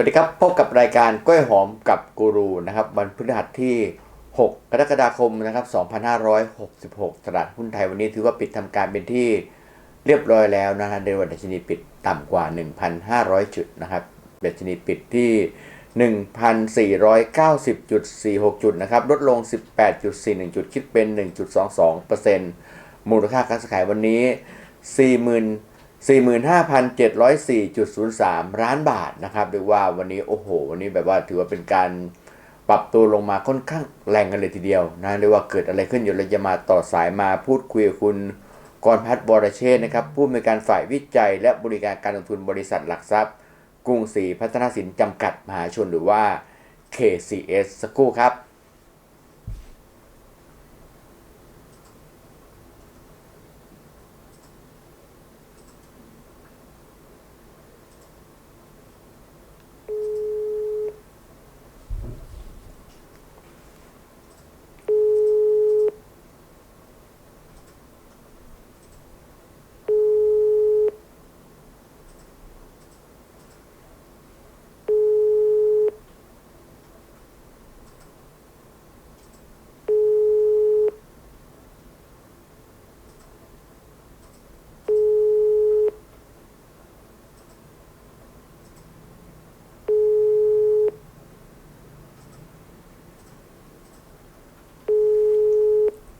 วัสดีครับ พบกับรายการกล้วยหอมกับกูรูนะครับ วันพฤหัสที่ 6 กรกฎาคมนะครับ 2566 ตลาดหุ้นไทยวันนี้ถือว่าปิดทำการเป็นที่เรียบร้อยแล้วนะฮะในวันดัชนีปิดต่ำกว่า 1,500 จุดนะครับดัชนีปิดที่ 1,490.46 จุดนะครับ ลดลง 18.41 จุดคิดเป็น 1.22%มูลค่าการซื้อขายวันนี้ 40,000 45,704.03 ล้านบาทนะครับเรียกว่าวันนี้โอ้โห วันนี้แบบว่าถือว่าเป็นการปรับตัวลงมาค่อนข้างแรงกันเลยทีเดียวนะเรียกว่าเกิดอะไรขึ้นอยู่เราจะมาต่อสายมาพูดคุยกับคุณกรพัฒน์บรเชษนะครับผู้อำนวยการฝ่ายวิจัย และบริการการลงทุนบริษัทหลักทรัพย์ กรุงศรีพัฒนาสินจำกัดมหาชนหรือว่า KCS สักครู่ครับ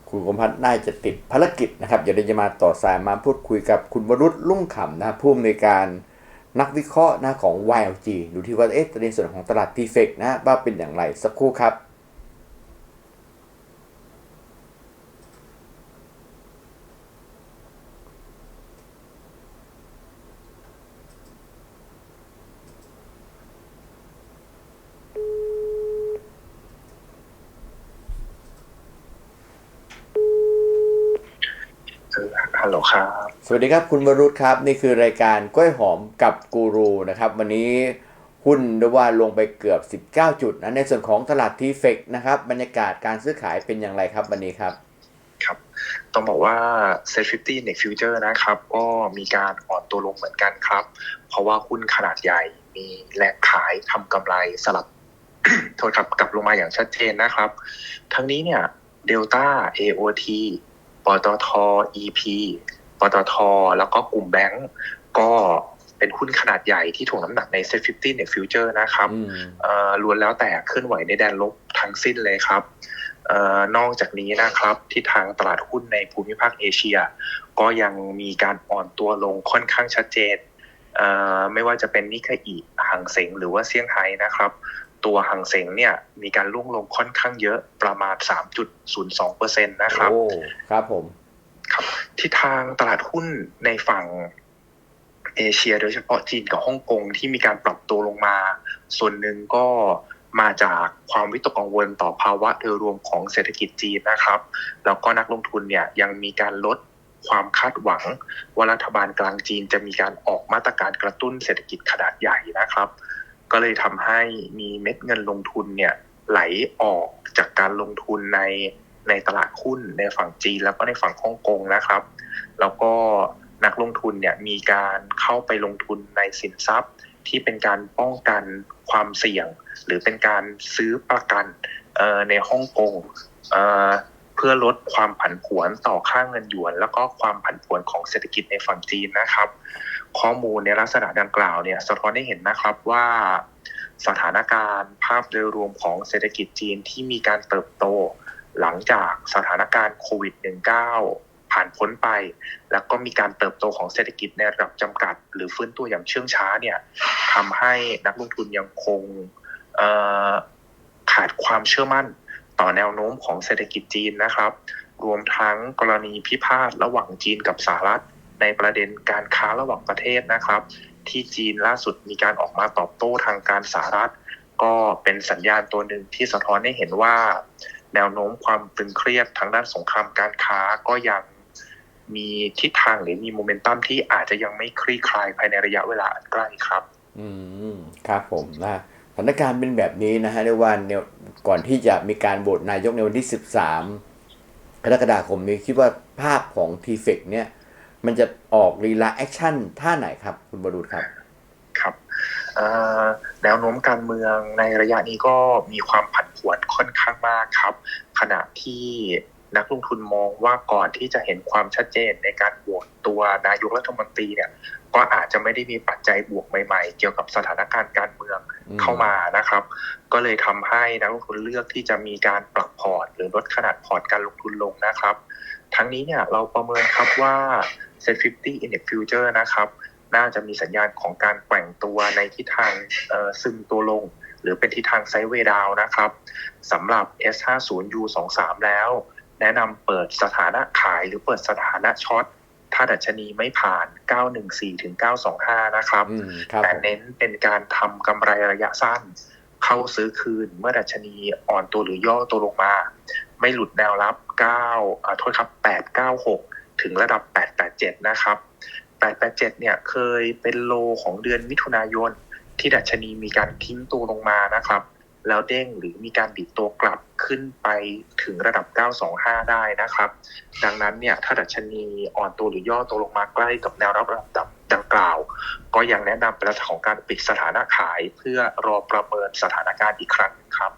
คุณกรมพัฒน์น่าจะติดภารกิจนะครับเดี๋ยวเราจะมาต่อสายมาพูดคุยกับคุณวรุษลุ่งขำนะผู้อำนวยการนักวิเคราะห์นะของ YLG ดูที่ว่าเอ๊ะในส่วนของตลาด p f e c นะว่าเป็นอย่างไรสักครู่ครับ ฮัลโหลครับ สวัสดีครับคุณวรุษครับ นี่คือรายการกล้วยหอมกับกูรูนะครับ วันนี้หุ้นเรียกว่าลงไปเกือบ 19 จุดนะในส่วนของตลาดทีเฟกนะครับ บรรยากาศการซื้อขายเป็นอย่างไรครับวันนี้ครับครับต้องบอกว่า s e t 50 Next Future นะครับ ก็มีการอ่อนตัวลงเหมือนกันครับ เพราะว่าหุ้นขนาดใหญ่มีแรงขายทำกำไรสลับโทษครับกลับลงมาอย่างชัดเจนนะครับ ทั้งนี้เนี่ยเดลต้า AOT ป ตท EP ปตท แล้วก็กลุ่มแบงก์ก็เป็นหุ้นขนาดใหญ่ที่ถ่วงน้ำหนักใน Set 50 Next Future นะครับอืมเอ่อล้วนแล้วแต่เคลื่อนไหวในแดนลบทั้งสิ้นเลยครับเอ่อนอกจากนี้นะครับที่ทางตลาดหุ้นในภูมิภาคเอเชีย ก็ยังมีการอ่อนตัวลงค่อนข้างชัดเจนเอ่อไม่ว่าจะเป็นนิเคอีหังเสงหรือว่าเซี่ยงไฮ้นะครับ ตัวหังเสงเนี่ยมีการล่วงลงค่อนข้างเยอะประมาณ 3.02%นะครับโอ้ครับผมครับที่ทางตลาดหุ้นในฝั่งเอเชีย โดยเฉพาะจีนกับฮ่องกงที่มีการปรับตัวลงมา ส่วนหนึ่งก็มาจากความวิตกกังวลต่อภาวะโดยรวมของเศรษฐกิจจีนนะครับ แล้วก็นักลงทุนเนี่ยยังมีการลดความคาดหวัง ว่ารัฐบาลกลางจีนจะมีการออกมาตรการกระตุ้นเศรษฐกิจขนาดใหญ่นะครับ ก็เลยทำให้มีเม็ดเงินลงทุนเนี่ยไหลออกจากการลงทุนในในตลาดหุ้นในฝั่งจีนแล้วก็ในฝั่งฮ่องกงนะครับ แล้วก็นักลงทุนเนี่ยมีการเข้าไปลงทุนในสินทรัพย์ ที่เป็นการป้องกันความเสี่ยง หรือเป็นการซื้อประกันในฮ่องกงเเพื่อลดความผันผวนต่อค่าเงินหยวน แล้วก็ความผันผวนของเศรษฐกิจในฝั่งจีนนะครับ ข้อมูลในลักษณะดังกล่าวเนี่ยสะท้อนให้เห็นนะครับว่าสถานการณ์ภาพโดยรวมของเศรษฐกิจจีนที่มีการเติบโต หลังจากสถานการณ์โควิด -19 ผ่านพ้นไป แล้วก็มีการเติบโตของเศรษฐกิจในระดับจำกัด หรือฟื้นตัวอย่างเชื่องช้าเนี่ยทำให้นักลงทุนยังคงขาดความเชื่อมั่นต่อแนวโน้มของเศรษฐกิจจีนนะครับ รวมทั้งกรณีพิพาทระหว่างจีนกับสหรัฐ ในประเด็นการค้าระหว่างประเทศนะครับ ที่จีนล่าสุดมีการออกมาตอบโต้ทางการสหรัฐ ก็เป็นสัญญาณตัวหนึ่งที่สะท้อนให้เห็นว่า แนวโน้มความตึงเครียดทางด้านสงครามการค้าก็ยังมีทิศทางหรือมีโมเมนตัมที่อาจจะยังไม่คลี่คลายภายในระยะเวลาอันใกล้ครับ อืมครับผมนะสถานการณ์เป็นแบบนี้นะฮะเรียกว่าแนวก่อนที่จะมีการโหวตนายกในวันที่ 13กรกฎาคมนี้คิดว่าภาพของทีเฟกเนี่ย มันจะออกลีลาแอคชั่นท่าไหนครับ คุณบรุษครับครับเอ่อแนวโน้มการเมืองในระยะนี้ก็มีความผันผวนค่อนข้างมากครับ ขณะที่นักลงทุนมองว่าก่อนที่จะเห็นความชัดเจนในการโหวตตัวนายกรัฐมนตรีเนี่ย ก็อาจจะไม่ได้มีปัจจัยบวกใหม่ๆ เกี่ยวกับสถานการณ์การเมืองอืมเข้ามานะครับ ก็เลยทำให้นักลงทุนเลือกที่จะมีการปรับพอร์ต หรือลดขนาดพอร์ตการลงทุนลงนะครับ ทั้งนี้เนี่ยเราประเมินครับว่า Set 50 Index Future นะครับ น่าจะมีสัญญาณของการแกว่งตัวในทิศทางเอ่อซึมตัวลง หรือเป็นทิศทางไซด์เวย์ดาวนะครับสำหรับ S50U23 แล้ว แนะนำเปิดสถานะขายหรือเปิดสถานะช็อตถ้าดัชนีไม่ผ่าน 914 ถึง 925 นะครับอืมครับแต่ผมเน้นเป็นการทำกำไรระยะสั้น เข้าซื้อคืนเมื่อดัชนีอ่อนตัวหรือย่อตัวลงมา ไม่หลุดแนวรับ9อ่าโทษครับ 896 ถึงระดับ 887 นะครับ 887 เนี่ยเคยเป็นโลของเดือนมิถุนายน ที่ดัชนีมีการทิ้งตัวลงมานะครับ แล้วเด้งหรือมีการดิดตัวกลับขึ้นไปถึงระดับ 925 ได้นะครับ ดังนั้นเนี่ยถ้าดัชนีอ่อนตัวหรือย่อตัวลงมาใกล้กับแนวรับระดับดังกล่าว ก็ยังแนะนำเป็นลักษณะของการปิดสถานะขายเพื่อรอประเมินสถานการณ์อีกครั้งครับ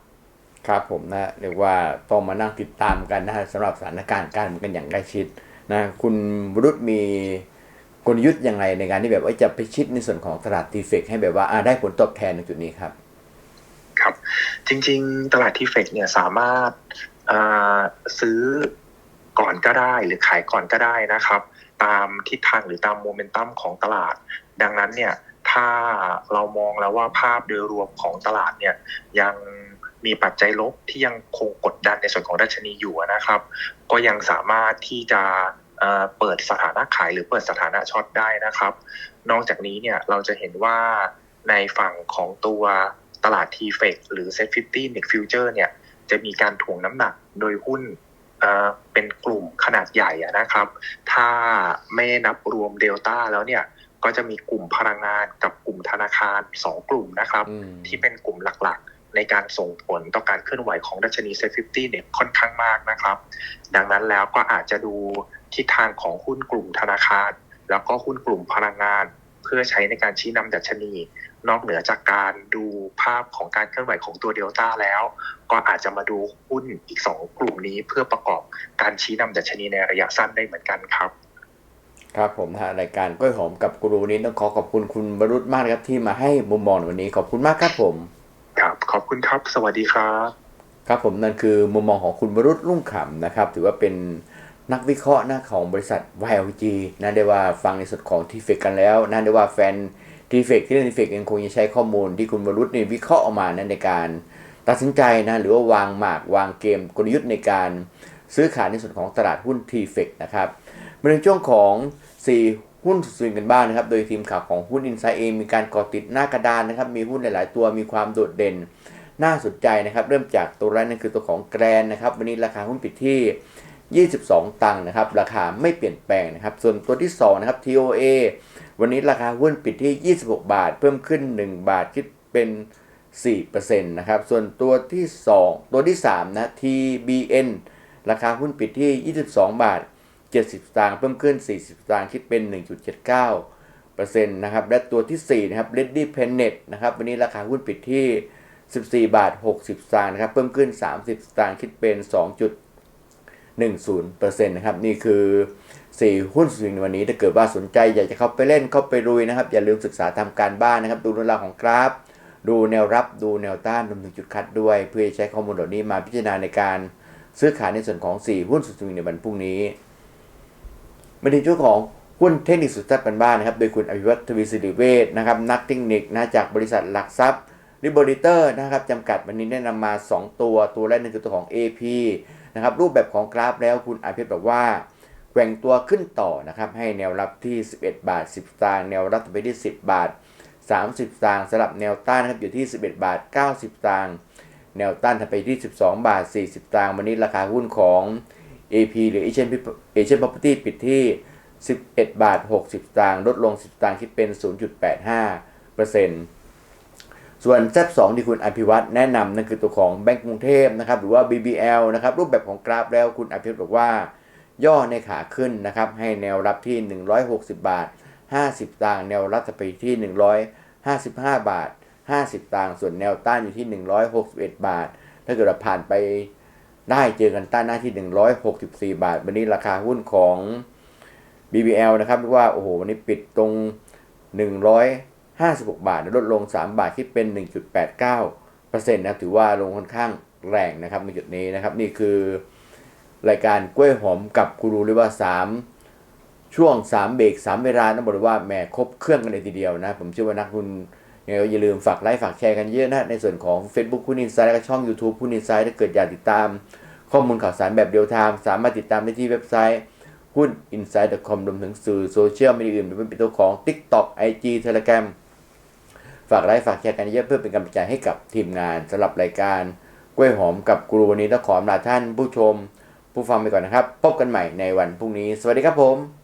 ครับผมนะเรียกว่าต้องมานั่งติดตามกันนะฮะสำหรับสถานการณ์การเมืองกันอย่างใกล้ชิด นะคุณวรุษมีกลยุทธ์ยังไงในการที่แบบว่าจะไปชิดในส่วนของตลาดทีเฟกให้แบบว่าอาได้ผลตอบแทนในจุดนี้ครับ ครับ จริง ๆ ตลาดที่เฟกเนี่ยสามารถซื้อก่อนก็ได้หรือขายก่อนก็ได้นะครับ ตามทิศทางหรือตามโมเมนตัมของตลาด ดังนั้นเนี่ยถ้าเรามองแล้วว่าภาพโดยรวมของตลาดเนี่ยยังมีปัจจัยลบที่ยังคงกดดันในส่วนของดัชนีอยู่นะครับ ก็ยังสามารถที่จะ เอ่อเปิดสถานะขายหรือเปิดสถานะช็อตได้นะครับ นอกจากนี้เนี่ยเราจะเห็นว่าในฝั่งของตัวตลาด t f e c หรือ Set 50 Next Future เนี่ยจะมีการถ่วงน้ำหนักโดยหุ้นเอ่อเป็นกลุ่มขนาดใหญ่อะนะครับ ถ้าไม่นับรวมเดลต้าแล้วเนี่ยก็จะมีกลุ่มพลังงานกับกลุ่มธนาคาร2กลุ่มนะครับอืมที่เป็นกลุ่มหลักๆ ในการส่งผลต่อการเคลื่อนไหวของดัชนีเซ็ต50เนี่ยค่อนข้างมากนะครับ ดังนั้นแล้วก็อาจจะดู ทิศทางของหุ้นกลุ่มธนาคาร แล้วก็หุ้นกลุ่มพลังงาน เพื่อใช้ในการชี้นำดัชนี นอกเหนือจากการดูภาพของการเคลื่อนไหวของตัวเดลต้าแล้ว ก็อาจจะมาดูหุ้นอีก 2 กลุ่มนี้เพื่อประกอบการชี้นำดัชนีในระยะสั้นได้เหมือนกันครับครับผมนะฮะรายการกล้วยหอมกับกูรูนี้ต้องขอขอบคุณคุณวรุษมากนะครับที่มาให้มุมมองในวันนี้ขอบคุณมากครับผม ครับขอบคุณครับ สวัสดีครับ ครับผมนั่นคือมุมมองของคุณวรุษรุ่งขำนะครับ ถือว่าเป็น นักวิเคราะห์นะของบริษัท YLG นะได้ว่าฟังในส่วนของทีเฟกกันแล้วนะได้ว่าแฟนทีเฟกที่เล่นทีเฟกยังคงจะใช้ข้อมูลที่คุณวรุษนี่วิเคราะห์ออกมานะในการตัดสินใจนะหรือว่าวางหมากวางเกมกลยุทธ์ในการซื้อขายในส่วนของตลาดหุ้นทีเฟกนะครับมาในช่วงของ 4หุ้นสุดสวิงกันบ้างนะครับ โดยทีมข่าวของหุ้นอินไซด์เองมีการก่อติดหน้ากระดานนะครับ มีหุ้นหลาย ๆ ตัวมีความโดดเด่น น่าสนใจนะครับ เริ่มจากตัวแรกนั่นคือตัวของแกรนนะครับ วันนี้ราคาหุ้นปิดที่ 22 ตังค์นะครับ ราคาไม่เปลี่ยนแปลงนะครับ ส่วนตัวที่2นะครับ TOA วันนี้ราคาหุ้นปิดที่ 26 บาท เพิ่มขึ้น 1 บาทคิดเป็น4%นะครับ ส่วนตัวที่ 2 ตัวที่3นะ TBN ราคาหุ้นปิดที่ 22 บาท 70สตางค์เพิ่มขึ้น 40สตางค์คิดเป็น 1.79%นะครับ และตัวที่4นะครับ Ready Planet นะครับวันนี้ราคาหุ้นปิดที่ 14 บาท 60สตางค์นะครับ เพิ่มขึ้น 30สตางค์คิดเป็น 10%นะครับนี่คือ 4 หุ้นสวิงในวันนี้ถ้าเกิดว่าสนใจอยากจะเข้าไปเล่นเข้าไปรุยนะครับ อย่าลืมศึกษาทำการบ้านนะครับ ดูเรื่องราวของกราฟ ดูแนวรับดูแนวต้านรวมถึงจุดคัดด้วย เพื่อใช้ข้อมูลเหล่านี้มาพิจารณาในการซื้อขายในส่วนของ 4 หุ้นสุดสวิงในวันพรุ่งนี้มาถึงช่วงของหุ้นเทคนิคสุดท้ายบ้านนะครับ โดยคุณอภิวัตทวีสิริเวชนะครับนักเทคนิคนะจากบริษัทหลักทรัพย์ริบริเตอร์นะครับจำกัดวันนี้แนะนำมา 2 ตัว ตัวแรกนั่นคือตัวของ AP นะครับรูปแบบของกราฟแล้วคุณอภิวัตบอกว่าแกว่งตัวขึ้นต่อนะครับให้แนวรับที่ 11 บาท 10สตางค์แนวรับไปที่ 10 บาท 30สตางค์สำหรับแนวต้านนะครับอยู่ที่ 11 บาท 90สตางค์แนวต้านถัดไปที่ 12 บาท 40สตางค์วันนี้ราคาหุ้นของ AP หรือ Asian Asian Property ปิดที่ 11 บาท 60สตางค์ลดลง 10สตางค์คิดเป็น 0.85% ส่วน Z2 ที่คุณอภิวัตแนะนำนั่นคือตัวของแบงก์กรุงเทพนะครับหรือว่า BBL นะครับรูปแบบของกราฟแล้วคุณอภิวัตบอกว่า ย่อในขาขึ้นนะครับให้แนวรับที่ 160 บาท 50สตางแนวรับจะไปที่55 บาท 50ตังส่วนแนวต้านอยู่ที่ 161 บาท ถ้าเกิดเราผ่านไปได้เจอกันต้านหน้าที่ 164 บาท วันนี้ราคาหุ้นของ BBL นะครับเรียกว่าโอ้โหวันนี้ปิดตรง 56 บาทลดลง 3 บาทคิดเป็น 1.89%นะครับถือว่าลงค่อนข้างแรงนะครับในจุดนี้นะครับ นี่คือรายการกล้วยหอมกับกูรูเรียกว่า 3 ช่วง 3 เบรก3 เวลาต้องบอกเลยว่าแหมครบเครื่องกันเลยทีเดียวนะ ผมเชื่อว่านักคุณยังไงอย่าลืมฝากไลค์ฝากแชร์กันเยอะนะ ในส่วนของ Facebook คุณอินไซด์และช่อง YouTube คุณอินไซด์ถ้าเกิดอยากติดตามข้อมูลข่าวสารแบบเดียวไทม์สามารถติดตามได้ที่เว็บไซต์หุ้น i n s i d e c o m รวมถึงสื่อโซเชียลมีเดียอื่นเป็นตัวของ TikTok IG Telegram ฝากไลค์ฝากแชร์กันเยอะเพื่อเป็นกำลังใจให้กับทีมงานสำหรับรายการกล้วยหอมกับกรูวันนี้ต้องขออำลาท่านผู้ชม ผู้ฟังไปก่อนนะครับ พบกันใหม่ในวันพรุ่งนี้ สวัสดีครับผม